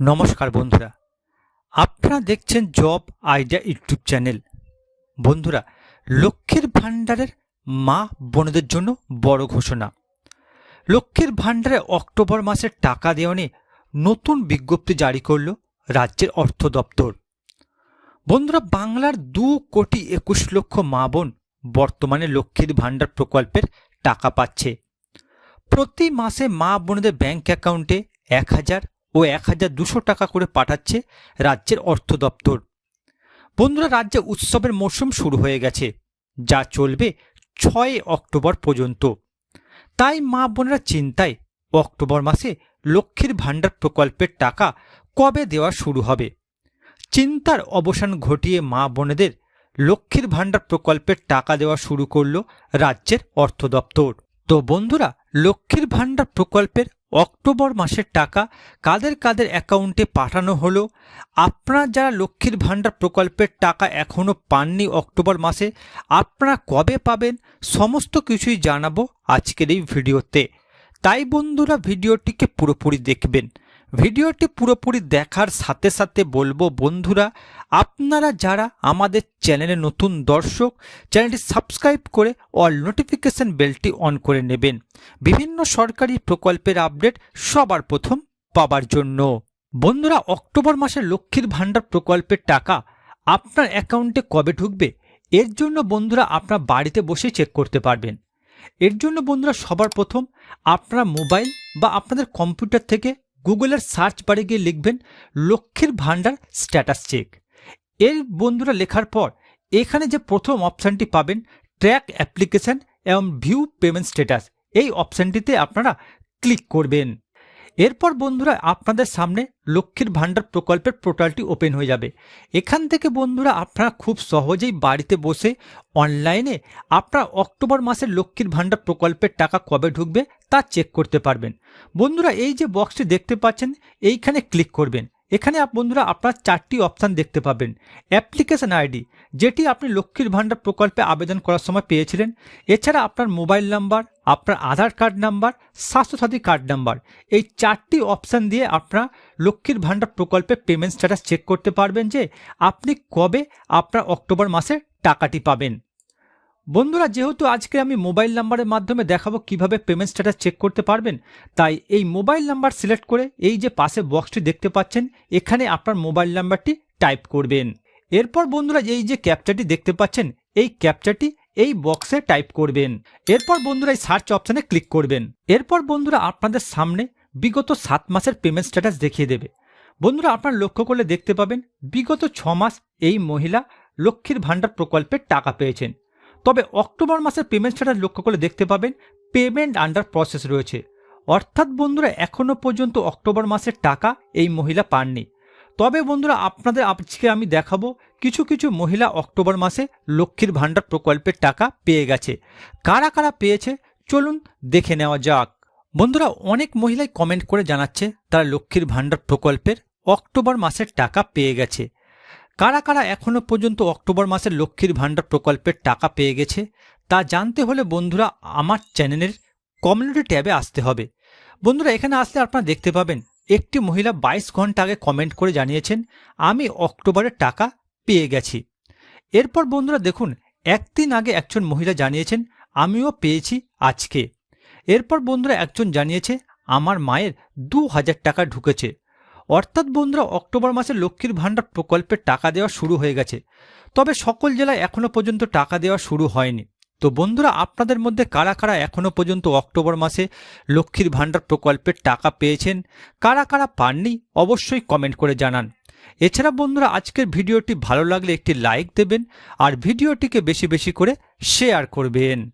নমস্কার বন্ধুরা, আপনারা দেখছেন জব আইডিয়া ইউটিউব চ্যানেল। বন্ধুরা, লক্ষ্মীর ভাণ্ডারের মা বোনদের জন্য বড় ঘোষণা। লক্ষ্মীর ভাণ্ডারে অক্টোবর মাসের টাকা দেওয়া নতুন বিজ্ঞপ্তি জারি করল রাজ্যের অর্থ দপ্তর। বন্ধুরা, বাংলার দু কোটি একুশ লক্ষ মা বোন বর্তমানে লক্ষ্মীর ভাণ্ডার প্রকল্পের টাকা পাচ্ছে। প্রতি মাসে মা বোনদের ব্যাংক অ্যাকাউন্টে এক হাজার ও এক হাজার দুশো টাকা করে পাঠাচ্ছে রাজ্যের অর্থ দপ্তর। বন্ধুরা, রাজ্যে উৎসবের মরশুম শুরু হয়ে গেছে, যা চলবে ছয় অক্টোবর পর্যন্ত। তাই মা বোনেরা চিন্তায় অক্টোবর মাসে লক্ষ্মীর ভাণ্ডার প্রকল্পের টাকা কবে দেওয়া শুরু হবে? চিন্তার অবসান ঘটিয়ে মা বোনেদের লক্ষ্মীর ভাণ্ডার প্রকল্পের টাকা দেওয়া শুরু করল রাজ্যের অর্থ দপ্তর। তো বন্ধুরা, লক্ষ্মীর ভাণ্ডার প্রকল্পের অক্টোবর মাসের টাকা কাদের কাদের অ্যাকাউন্টে পাঠানো হলো? আপনারা যারা লক্ষ্মীর ভাণ্ডার প্রকল্পের টাকা এখনও পাননি অক্টোবর মাসে, আপনারা কবে পাবেন? সমস্ত কিছুই জানাব আজকের এই ভিডিওতে। তাই বন্ধুরা, ভিডিওটিকে পুরোপুরি দেখবেন। ভিডিওটি পুরোপুরি দেখার সাথে সাথে বলব বন্ধুরা, আপনারা যারা আমাদের চ্যানেলে নতুন দর্শক, চ্যানেলটি সাবস্ক্রাইব করে অল নোটিফিকেশান বেলটি অন করে নেবেন। বিভিন্ন সরকারি প্রকল্পের আপডেট সবার প্রথম পাবার জন্য। বন্ধুরা, অক্টোবর মাসের লক্ষ্মীর ভাণ্ডার প্রকল্পের টাকা আপনার অ্যাকাউন্টে কবে ঢুকবে? এর জন্য বন্ধুরা আপনার বাড়িতে বসে চেক করতে পারবেন। এর জন্য বন্ধুরা সবার প্রথম আপনারা মোবাইল বা আপনাদের কম্পিউটার থেকে গুগলের সার্চ বারে গিয়ে লিখবেন লক্ষ্মীর ভাণ্ডার স্ট্যাটাস চেক। এর বন্ধুরা লেখার পর এখানে যে প্রথম অপশানটি পাবেন, ট্র্যাক অ্যাপ্লিকেশান এবং ভিউ পেমেন্ট স্ট্যাটাস, এই অপশানটিতে আপনারা ক্লিক করবেন। এরপর বন্ধুরা আপনাদের সামনে লক্ষ্মীর ভাণ্ডার প্রকল্পের পোর্টালটি ওপেন হয়ে যাবে। এখান থেকে বন্ধুরা আপনারা খুব সহজেই বাড়িতে বসে অনলাইনে আপনারা অক্টোবর মাসের লক্ষ্মীর ভাণ্ডার প্রকল্পের টাকা কবে ঢুকবে তা চেক করতে পারবেন। বন্ধুরা এই যে বক্সটি দেখতে পাচ্ছেন, এইখানে ক্লিক করবেন। এখানে বন্ধুরা আপনার চারটি অপশান দেখতে পাবেন। অ্যাপ্লিকেশন আইডি যেটি আপনি লক্ষ্মীর ভাণ্ডার প্রকল্পে আবেদন করার সময় পেয়েছিলেন। এছাড়া আপনার মোবাইল নাম্বার আপনার Aadhaar card number Swasthya Sathi card number এই চারটি অপশান দিয়ে আপনার লক্ষ্মীর ভাণ্ডার প্রকল্পে পেমেন্ট স্ট্যাটাস চেক করতে পারবেন যে আপনি কবে আপনার অক্টোবর মাসে টাকাটি পাবেন। বন্ধুরা, যেহেতু আজকে আমি মোবাইল নাম্বারের মাধ্যমে দেখাবো কীভাবে পেমেন্ট স্ট্যাটাস চেক করতে পারবেন, তাই এই মোবাইল নাম্বার সিলেক্ট করে এই যে পাশে বক্সটি দেখতে পাচ্ছেন, এখানে আপনার মোবাইল নাম্বারটি টাইপ করবেন। এরপর বন্ধুরা, এই যে ক্যাপচারটি দেখতে পাচ্ছেন, এই ক্যাপচারটি এই বক্সে টাইপ করবেন। এরপর বন্ধুরা, এই সার্চ অপশানে ক্লিক করবেন। এরপর বন্ধুরা, আপনাদের সামনে বিগত সাত মাসের পেমেন্ট স্ট্যাটাস দেখিয়ে দেবে। বন্ধুরা, আপনারা লক্ষ্য করলে দেখতে পাবেন, বিগত ছ মাস এই মহিলা লক্ষ্মীর ভাণ্ডার প্রকল্পের টাকা পেয়েছেন। তবে অক্টোবর মাসের পেমেন্ট স্ট্যাটাস লক্ষ্য করে দেখতে পাবেন পেমেন্ট আন্ডার প্রসেস রয়েছে। অর্থাৎ বন্ধুরা এখনও পর্যন্ত অক্টোবর মাসের টাকা এই মহিলা পাননি। তবে বন্ধুরা, আপনাদের আজকে আমি দেখাবো কিছু কিছু মহিলা অক্টোবর মাসে লক্ষ্মীর ভাণ্ডার প্রকল্পের টাকা পেয়ে গেছে। কারা কারা পেয়েছে? চলুন দেখে নেওয়া যাক। বন্ধুরা, অনেক মহিলাই কমেন্ট করে জানাচ্ছে তারা লক্ষ্মীর ভাণ্ডার প্রকল্পের অক্টোবর মাসের টাকা পেয়ে গেছে। কারা কারা এখনও পর্যন্ত অক্টোবর মাসের লক্ষ্মীর ভাণ্ডার প্রকল্পের টাকা পেয়ে গেছে, তা জানতে হলে বন্ধুরা আমার চ্যানেলের কমিউনিটি ট্যাবে আসতে হবে। বন্ধুরা, এখানে আসলে আপনারা দেখতে পাবেন, একটি মহিলা বাইশ ঘণ্টা আগে কমেন্ট করে জানিয়েছেন, আমি অক্টোবরের টাকা পেয়ে গেছি। এরপর বন্ধুরা দেখুন, একদিন আগে একজন মহিলা জানিয়েছেন, আমিও পেয়েছি আজকে। এরপর বন্ধুরা একজন জানিয়েছে, আমার মায়ের দু হাজার টাকা ঢুকেছে। অর্থাৎ বন্ধুরা, অক্টোবর মাসে লক্ষ্মীর ভাণ্ডার প্রকল্পের টাকা দেওয়া শুরু হয়ে গেছে। তবে সকল জেলায় এখনও পর্যন্ত টাকা দেওয়া শুরু হয়নি। তো বন্ধুরা, আপনাদের মধ্যে কারা কারা এখনও পর্যন্ত অক্টোবর মাসে লক্ষ্মীর ভাণ্ডার প্রকল্পের টাকা পেয়েছেন, কারা কারা পাননি, অবশ্যই কমেন্ট করে জানান। এছাড়া বন্ধুরা, আজকের ভিডিওটি ভালো লাগলে একটি লাইক দেবেন, আর ভিডিওটিকে বেশি বেশি করে শেয়ার করবেন।